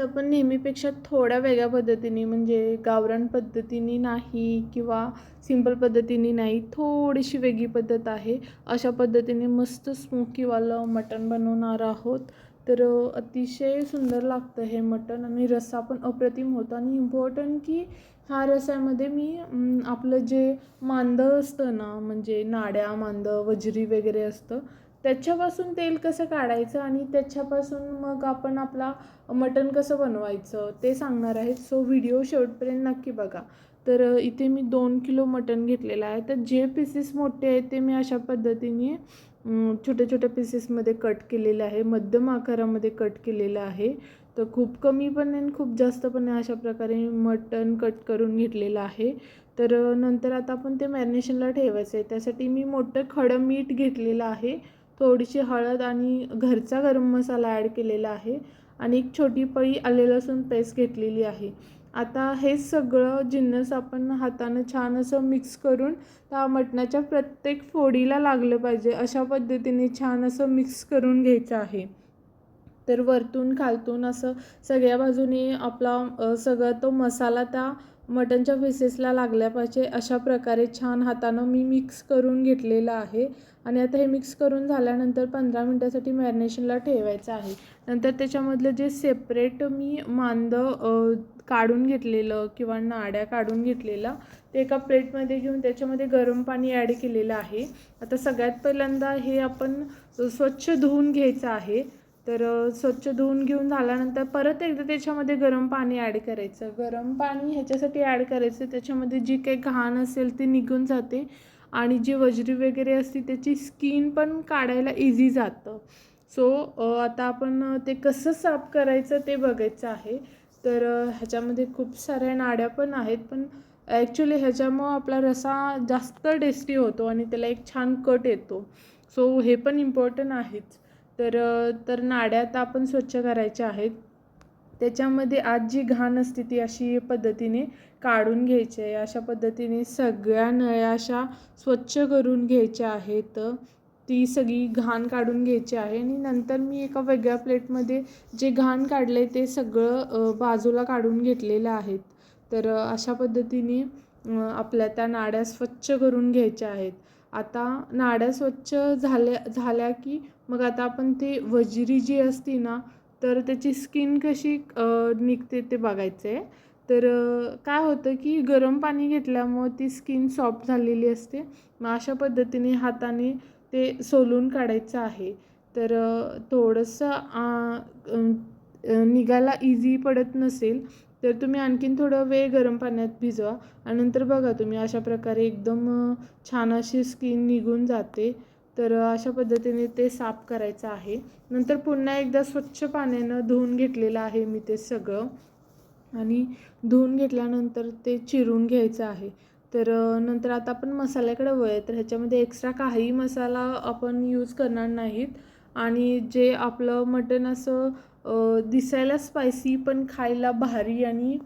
आपण नेहमीपेक्षा थोड्या वेगळ्या पद्धतीने म्हणजे गावरान पद्धतीने नाही किंवा सिंपल पद्धतीने नाही थोडीशी वेगळी पद्धत आहे. अशा पद्धतीने मस्त स्मोकीवालं मटण बनवणार आहोत. तर अतिशय सुंदर लागतं हे मटण आणि रस्सा पण अप्रतिम होतो. आणि इम्पॉर्टंट की ह्या रस्स्यामध्ये मी आपलं जे मांदं असतं ना म्हणजे नाड्या मांदं वजरी वगैरे असतं त्याच्यापासून तेल कसं काढायचं आणि त्याच्यापासून मग आपण आपला मटण कसं बनवायचं ते सांगणार आहेत. सो व्हिडिओ शेवटपर्यंत नक्की बघा. तर इथे मी दोन किलो मटण घेतलेलं आहे. तर जे पीसेस मोठे आहेत ते मी अशा पद्धतीने छोट्या छोट्या पीसेसमध्ये कट केलेलं आहे. मध्यम आकारामध्ये कट केलेलं आहे. तर खूप कमी पण आणि खूप जास्त पण अशा प्रकारे मटण कट करून घेतलेलं आहे. तर नंतर आता आपण ते मॅरिनेशनला ठेवायचं आहे. त्यासाठी मी मोठं खडं मीठ घेतलेलं आहे. थोडीशी हळद आणि घरचा गरम मसाला ॲड केलेला आहे. आणि एक छोटी पळी आले लसूण पेस्ट घेतलेली आहे. आता हे सगळं जिन्नस आपण हातानं छान असं मिक्स करून त्या मटणाच्या प्रत्येक फोडीला लागलं पाहिजे अशा पद्धतीने छान असं मिक्स करून घ्यायचं आहे. तर वरतून खालतून असं सगळ्या बाजूने आपला सगळा तो मसाला त्या मटनच्या पीसेसला लागल्या पाहिजे अशा प्रकारे छान हातानं मी मिक्स करून घेतलेलं आहे. आणि आता हे मिक्स करून झाल्यानंतर पंधरा मिनटासाठी मॅरिनेशनला ठेवायचं आहे. नंतर त्याच्यामधलं जे सेपरेट मी मांदं काढून घेतलेलं किंवा नाड्या काढून घेतलेलं ते एका प्लेटमध्ये घेऊन त्याच्यामध्ये गरम पाणी ॲड केलेलं आहे. आता सगळ्यात पहिल्यांदा हे आपण स्वच्छ धुवून घ्यायचं आहे. तर स्वच्छ धुवून घेऊन झाल्यानंतर परत एकदा त्याच्यामध्ये गरम पाणी ॲड करायचं. गरम पाणी ह्याच्यासाठी ॲड करायचं. त्याच्यामध्ये जी काही घाण असेल ती निघून जाते आणि जी वजरी वगैरे असते त्याची स्किन पण काढायला इझी जातं. सो आता आपण ते कसं साफ करायचं ते बघायचं आहे. तर ह्याच्यामध्ये खूप साऱ्या नाड्या पण आहेत पण ॲक्च्युली ह्याच्यामुळं आपला रसा जास्त टेस्टी होतो आणि त्याला एक छान कट येतो. सो हे पण इम्पॉर्टंट आहेच. तर तर नाड्या आता आपण स्वच्छ करायच्या आहेत. त्याच्यामध्ये आज जी घाण असते ती अशी पद्धतीने काढून घ्यायची आहे. अशा पद्धतीने सगळ्या नळ्या अशा स्वच्छ करून घ्यायच्या आहेत. ती सगळी घाण काढून घ्यायची आहे आणि नंतर मी एका वेगळ्या प्लेटमध्ये जे घाण काढलं आहे ते सगळं बाजूला काढून घेतलेलं आहेत. तर अशा पद्धतीने आपल्या त्या नाड्या स्वच्छ करून घ्यायच्या आहेत. आता नाड्या स्वच्छ झाल्या झाल्या की मग आता आपण ते वजिरी जी असती ना तर त्याची स्किन कशी निघते ते बघायचं आहे तर काय होतं की गरम पाणी घेतल्यामुळं ती स्किन सॉफ्ट झालेली असते. मग अशा पद्धतीने हाताने ते सोलून काढायचं आहे. तर थोडंसं निघायला इझी पडत नसेल तर तुम्ही आणखीन थोडं वेळ गरम पाण्यात भिजवा. आणि नंतर बघा तुम्ही अशा प्रकारे एकदम छान अशी स्किन निघून जाते. तर अशा पद्धतीने ते साफ करायचं आहे. नंतर पुन्हा एकदा स्वच्छ पाण्यानं धुवून घेतलेलं आहे मी ते सगळं. आणि धुवून घेतल्यानंतर ते चिरून घ्यायचं आहे. तर नंतर आता आपण मसाल्याकडे वळूया तर ह्याच्यामध्ये एक्स्ट्रा काही मसाला आपण यूज करणार नाहीत. आणि जे आपलं मटण असं दिसायला स्पायसी पण खायला भारी आणि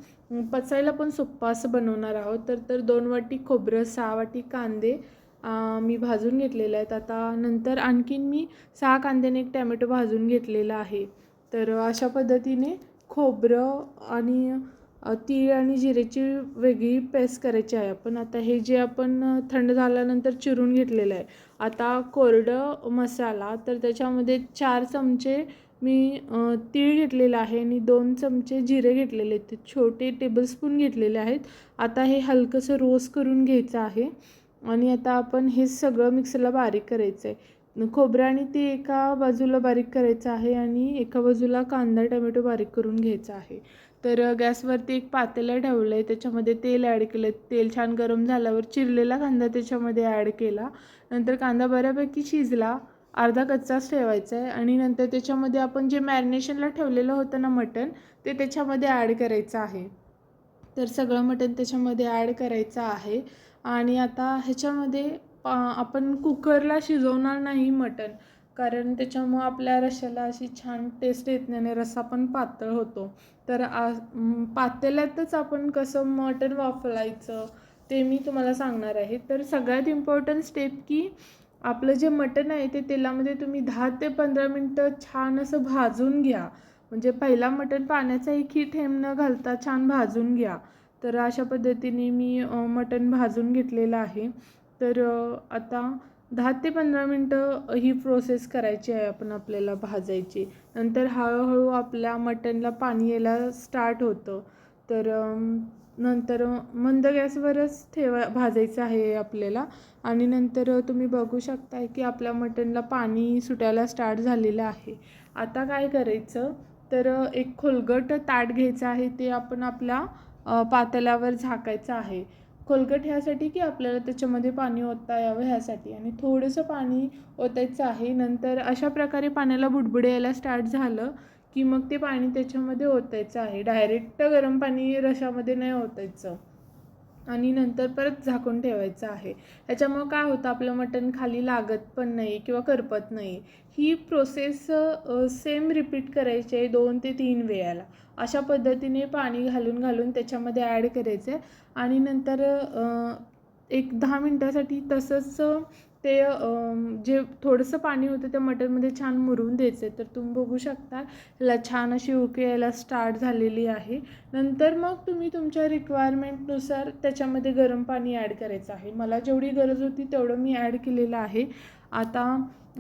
पचायला पण सोप्पा असं बनवणार आहोत. तर तर दोन वाटी खोबरं सहा वाटी कांदे मी भाजून घेतलेले आहेत आता नंतर आणखीन मी सहा कांद्याने एक टॅमॅटो भाजून घेतलेला आहे. तर अशा पद्धतीने खोबरं आणि तीळ आणि जिरेची वेगळी पेस्ट करायची आहे आपण. आता हे जे आपण थंड झाल्यानंतर चिरून घेतलेलं आहे. आता कोरडं मसाला तर त्याच्यामध्ये चार चमचे मी तीळ घेतलेलं आहे आणि दोन चमचे जिरे घेतलेले आहेत. छोटे टेबलस्पून घेतलेले आहेत. आता हे हलकंसं रोस्ट करून घ्यायचं आहे. आणि आता आपण हे सगळं मिक्सरला बारीक करायचं आहे खोबरं आणि ते एका बाजूला बारीक करायचं आहे आणि एका बाजूला कांदा टमॅटो बारीक करून घ्यायचा आहे. तर गॅसवरती एक पातेलं ठेवलं आहे त्याच्यामध्ये तेल ॲड केलं. तेल छान गरम झाल्यावर चिरलेला कांदा त्याच्यामध्ये ॲड केला. नंतर कांदा बऱ्यापैकी शिजला. अर्धा कच्चाच ठेवायचा आहे आणि नंतर त्याच्यामध्ये आपण जे मॅरिनेशनला ठेवलेलं होतं ना मटण ते त्याच्यामध्ये ॲड करायचं आहे. तर सगळं मटण त्याच्यामध्ये ॲड करायचं आहे. आणि आता ह्याच्यामध्ये पा आपण कुकरला शिजवणार नाही मटण कारण त्याच्यामुळं आपल्या रश्श्याला अशी छान टेस्ट येत नाही आणि रस्सा पण पातळ होतो. तर आ पातेल्यातच आपण कसं मटण वाफलायचं ते मी तुम्हाला सांगणार आहे. तर सगळ्यात इम्पॉर्टंट स्टेप की आपलं जे मटण आहे ते तेलामध्ये तुम्ही दहा ते पंधरा मिनटं छान असं भाजून घ्या. म्हणजे पहिला मटण पाण्याचा एकही थेंब न घालता छान भाजून घ्या. तर अशा पद्धतीने मी मटण भाजून घेतलेलं आहे. तर आता दहा ते पंधरा मिनटं ही प्रोसेस करायची आहे आपण आपल्याला भाजायची. नंतर हळूहळू आपल्या मटणला पाणी यायला स्टार्ट होतं. तर नंतर मंद गॅसवरच ठेवा भाजायचं आहे आपल्याला. आणि नंतर तुम्ही बघू शकताय की आपल्या मटणला पाणी सुटायला स्टार्ट झालेलं आहे. आता काय करायचं? तर एक खोलगट ताट घ्यायचं आहे. ते आपण आपल्या पातेल्यावर झाकायचं आहे. खोलगट ह्यासाठी की आपल्याला त्याच्यामध्ये पाणी ओतता यावं ह्यासाठी. आणि थोडंसं पाणी ओतायचं आहे. नंतर अशा प्रकारे पाण्याला बुडबुडे यायला स्टार्ट झालं की मग ते पाणी त्याच्यामध्ये ओतायचं आहे. डायरेक्ट गरम पाणी रशामध्ये नाही ओतायचं. आणि नंतर परत झाकून ठेवायचं आहे. त्याच्यामुळं काय होतं आपलं मटण खाली लागत पण नाही किंवा करपत नाही. ही प्रोसेस सेम रिपीट करायची आहे दोन ते तीन वेळाला. अशा पद्धतीने पाणी घालून घालून त्याच्यामध्ये ॲड करायचं आहे. आणि नंतर एक दहा मिनटासाठी तसंच ते जे थोडंसं पाणी होतं त्या मटनमध्ये छान मुरवून द्यायचं आहे तर तुम्ही बघू शकता ह्याला छान अशी उकळी यायला स्टार्ट झालेली आहे. नंतर मग तुम्ही तुमच्या रिक्वायरमेंटनुसार त्याच्यामध्ये गरम पाणी ॲड करायचं आहे. मला जेवढी गरज होती तेवढं मी ॲड केलेलं आहे. आता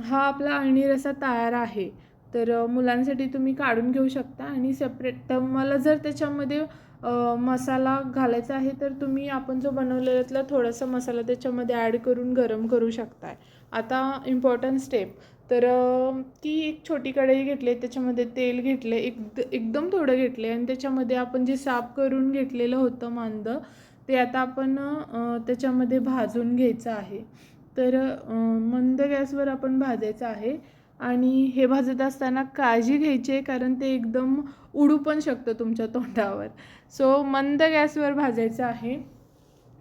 हा आपला अळणी रसा तयार आहे. तर मुलांसाठी तुम्ही काढून घेऊ शकता आणि सेपरेट तर मला जर त्याच्यामध्ये मसाला घालायचा आहे तर तुम्ही आपण जो बनवलेल्यातला थोडासा मसाला त्याच्यामध्ये ॲड करून गरम करू शकताय. आता इम्पॉर्टंट स्टेप तर ती एक छोटी कढई घेतली त्याच्यामध्ये तेल घेतले एक एकदम थोडं घेतले आणि त्याच्यामध्ये आपण जे साफ करून घेतलेलं होतं मांद ते आता आपण त्याच्यामध्ये भाजून घ्यायचं आहे. तर मंद गॅसवर आपण भाजायचं आहे. आणि हे भाजत असताना काळजी घ्यायची आहे कारण ते एकदम उडू पण शकतं तुमच्या तोंडावर. सो मंद गॅसवर भाजायचं आहे.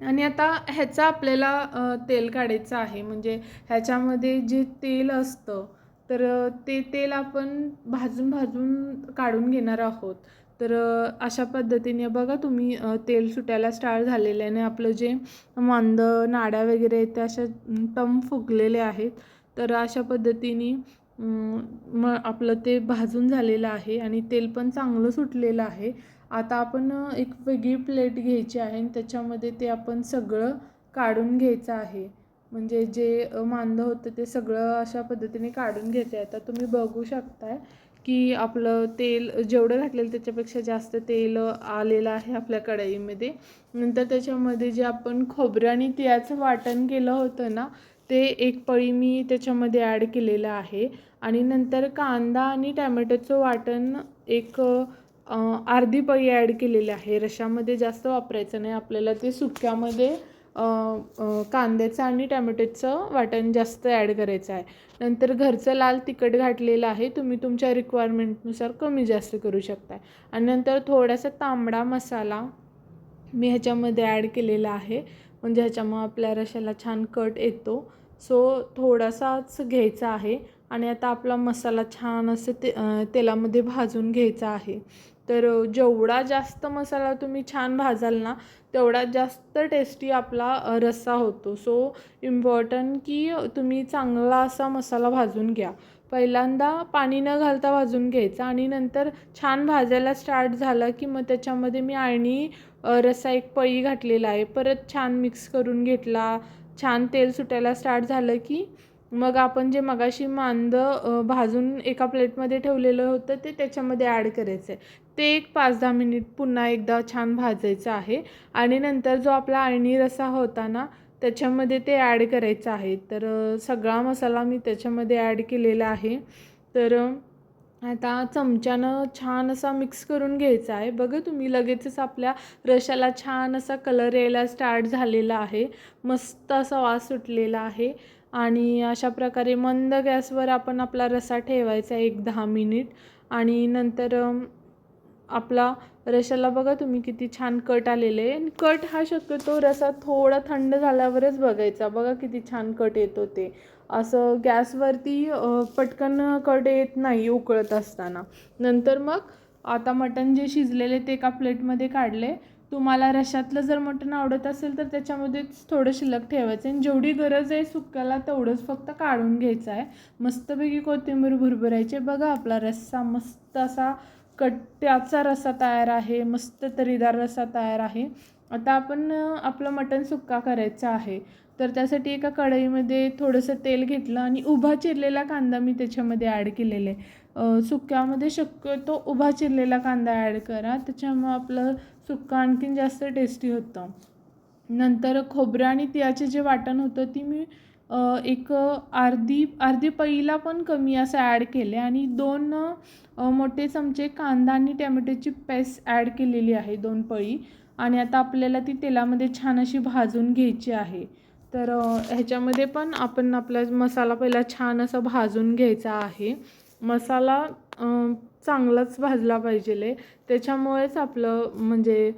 आणि आता ह्याचा आपल्याला तेल काढायचं आहे. म्हणजे ह्याच्यामध्ये जे तेल असतं तर ते तेल आपण भाजून भाजून काढून घेणार आहोत. तर अशा पद्धतीने बघा तुम्ही तेल सुटायला स्टार्ट झालेलं आहे. आणि आपलं जे मांद नाड्या वगैरे आहेत त्या अशा टम फुगलेले आहेत. तर अशा पद्धतीने मग आपलं ते भाजून झालेलं आहे आणि तेल पण चांगलं सुटलेलं आहे. आता आपण एक वेगळी प्लेट घ्यायची आहे आणि त्याच्यामध्ये ते आपण सगळं काढून घ्यायचं आहे. म्हणजे जे मांदं मांद होतं ते सगळं अशा पद्धतीने काढून घ्यायचं आहे आता तुम्ही बघू शकताय की आपलं तेल जेवढं घातलेलं त्याच्यापेक्षा जास्त तेल आलेलं आहे आपल्या कढईमध्ये. नंतर त्याच्यामध्ये जे आपण खोबरं आणि तिळाचं वाटण केलं होतं ना ते एक पळी मी त्याच्यामध्ये ॲड केलेलं आहे. आणि नंतर कांदा आणि टॅमॅटोचं वाटण एक अर्धी पळी ॲड केलेली आहे. रशामध्ये जास्त वापरायचं नाही. आपल्याला ते सुक्यामध्ये कांद्याचं आणि टॅमॅटोचं वाटण जास्त ॲड करायचं आहे. नंतर घरचं लाल तिखट घातलेलं आहे. तुम्ही तुमच्या रिक्वायरमेंटनुसार कमी जास्त करू शकताय. आणि नंतर थोडासा तांबडा मसाला मी ह्याच्यामध्ये ॲड केलेला आहे. म्हणजे ह्याच्यामुळं आपल्या रशाला छान कट येतो. सो थोडासाच घ्यायचा आहे आणि आता आपला मसाला छान असं ते तेलामध्ये भाजून घ्यायचा आहे. तर जेवढा जास्त मसाला तुम्ही छान भाजाल ना तेवढा जास्त टेस्टी आपला रस्सा होतो. सो इम्पॉर्टंट की तुम्ही चांगला असा मसाला भाजून घ्या. पहिल्यांदा पाणी न घालता भाजून घ्यायचा आणि नंतर छान भाजायला स्टार्ट झालं की मग त्याच्यामध्ये मी आणि रस्सा एक पळी घातलेला आहे. परत छान मिक्स करून घेतला. छान तेल सुटायला स्टार्ट झालं की मग आपण जे मगाशी मांद भाजून एका प्लेटमध्ये ठेवलेलं होतं ते त्याच्यामध्ये ॲड करायचं आहे ते एक पाच दहा मिनिट पुन्हा एकदा छान भाजायचं आहे. आणि नंतर जो आपला अळणी रस्सा होता ना त्याच्यामध्ये ते ॲड करायचं आहे. तर सगळा मसाला मी त्याच्यामध्ये ॲड केलेला आहे. तर आता चमच्यानं छान असा मिक्स करून घ्यायचा आहे. बघा तुम्ही लगेचच आपल्या रशाला छान असा कलर यायला स्टार्ट झालेला आहे. मस्त असा वास सुटलेला आहे. आणि अशा प्रकारे मंद गॅसवर आपण आपला रसा ठेवायचा एक दहा मिनिट आणि नंतर आपला रशाला बघा तुम्ही किती छान कट आलेले आहे. आणि कट हा शक्यतो रसा थोडा थंड झाल्यावरच बघायचा. बघा किती छान कट येतो ते. असं गॅसवरती पटकन कट येत नाही उकळत असताना. नंतर मग आता मटण जे शिजलेले ते एका प्लेटमध्ये काढले. तुम्हाला रशातलं जर मटण आवडत असेल तर त्याच्यामध्येच थोडं शिल्लक ठेवायचं आणि जेवढी गरज आहे सुक्याला तेवढंच फक्त काढून घ्यायचं आहे. मस्तपैकी कोथिंबीर भुरभुरायची. बघा आपला रस्सा मस्त असा कट्ट्याचा रस्सा तयार आहे. मस्त तरीदार रस्सा तयार आहे. आता आपण आपलं मटण सुक्का करायचा आहे. तर त्यासाठी एका कढईमध्ये थोडंसं तेल घेतलं आणि उभा चिरलेला कांदा मी त्याच्यामध्ये ॲड केलेला आहे. सुक्यामध्ये शक्यतो उभा चिरलेला कांदा ॲड करा. त्याच्यामुळं आपलं सुक्का आणखीन जास्त टेस्टी होतं. नंतर खोबरं आणि तिळाचे जे वाटण होतं ती मी एक अर्धी अर्धी पईला पण कमी असं ॲड केले आणि दोन मोठे चमचे कांदा आणि टॅमॅटोची पेस्ट ॲड केलेली आहे दोन पळी. आणि आता आपल्याला ती तेलामध्ये छान अशी भाजून घ्यायची आहे. तर ह्याच्यामध्ये पण आपण आपला मसाला पहिला छान असा भाजून घ्यायचा आहे. मसाला चांगलाच भाजला पाहिजे त्याच्यामुळेच आपलं म्हणजे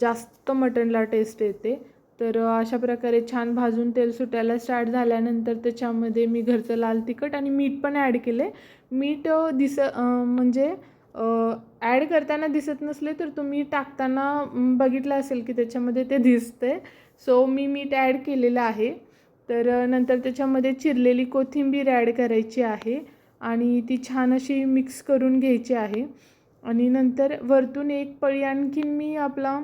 जास्त मटणला टेस्ट येते. तर अशा प्रकारे छान भाजून तेल सुटायला स्टार्ट झाल्यानंतर त्याच्यामध्ये मी घरचं लाल तिखट आणि मीठ पण ॲड केले. मीठ दिस म्हणजे ॲड करताना दिसत नसले तर तुम्ही टाकताना बघितलं असेल की त्याच्यामध्ये ते दिसते सो मी मीठ ॲड केलेलं आहे. तर नंतर त्याच्यामध्ये चिरलेली कोथिंबीर ॲड करायची आहे आणि ती छान अशी मिक्स करून घ्यायची आहे. आणि नंतर वरतून एक पळी आणखीन मी आपला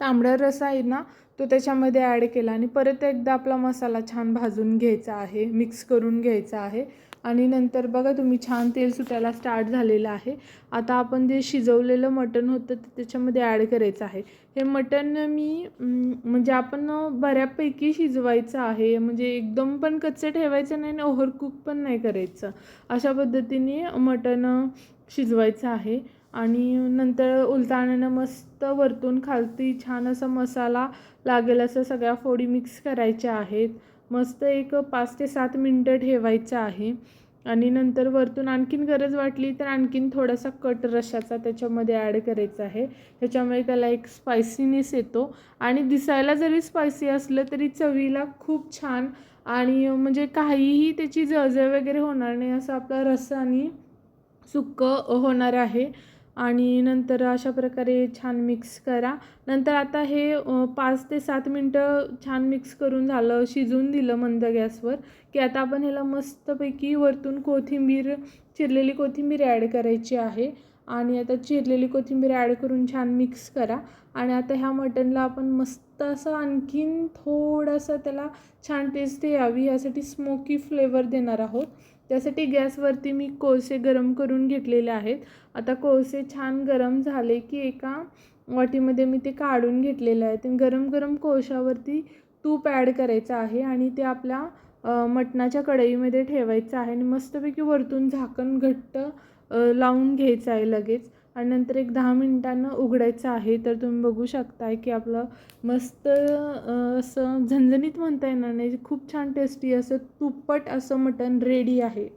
तांबडा रस आहे ना तो त्याच्यामध्ये ॲड केला. आणि परत एकदा आपला मसाला छान भाजून घ्यायचा आहे मिक्स करून घ्यायचा आहे. आणि नंतर बघा तुम्ही छान तेल सुटायला स्टार्ट झालेलं आहे. आता आपण जे शिजवलेलं मटण होतं ते त्याच्यामध्ये ॲड करायचं आहे. हे मटण मी म्हणजे आपण बऱ्यापैकी शिजवायचं आहे. म्हणजे एकदम पण कच्चं ठेवायचं नाही आणि ओव्हर कुक पण नाही करायचं. अशा पद्धतीने मटण शिजवायचं आहे. आणि नंतर उलताण्यानं मस्त वरतून खालती छान असा मसाला लागेल असं सगळ्या फोडी मिक्स करायच्या आहेत. मस्त एक पाच ते सात मिनटं ठेवायचं आहे. आणि नंतर वरतून आणखीन गरज वाटली तर आणखीन थोडासा कट रशाचा त्याच्यामध्ये ॲड करायचा आहे. त्याच्यामुळे त्याला एक स्पायसीनेस येतो. आणि दिसायला जरी स्पायसी असलं तरी चवीला खूप छान आणि म्हणजे काहीही त्याची जळजळ वगैरे होणार नाही असं आपला रस आणि सुक्कं होणार आहे. आणि नंतर अशा प्रकारे छान मिक्स करा. नंतर आता हे पाच ते सात मिनटं छान मिक्स करून झालं शिजवून दिलं मंद गॅसवर की आता आपण ह्याला मस्तपैकी वरतून कोथिंबीर चिरलेली कोथिंबीर ॲड करायची आहे. आणि आता चिरलेली कोथिंबीर ॲड करून छान मिक्स करा. आणि आता ह्या मटनला आपण मस्त असं आणखीन थोडंसं त्याला छान टेस्ट यावी यासाठी स्मोकी फ्लेवर देणार आहोत. त्यासाठी गॅसवरती मी कोळसे गरम करून घेतलेले आहेत. आता कोळसे छान गरम झाले की एका वाटीमध्ये मी ते काढून घेतलेले आहे ते गरम गरम कोळशावरती तूप ॲड करायचं आहे आणि ते आपल्या मटणाच्या कढईमध्ये ठेवायचं आहे. आणि मस्तपैकी वरतून झाकण घट्ट लावून घ्यायचं आहे लगेच. आणि नंतर एक दहा मिनटानं उघडायचं आहे तर तुम्ही बघू शकताय की आपलं मस्त असं झणझणीत म्हणता येणार नाही. खूप छान टेस्टी असं तुप्पट असं मटण रेडी आहे.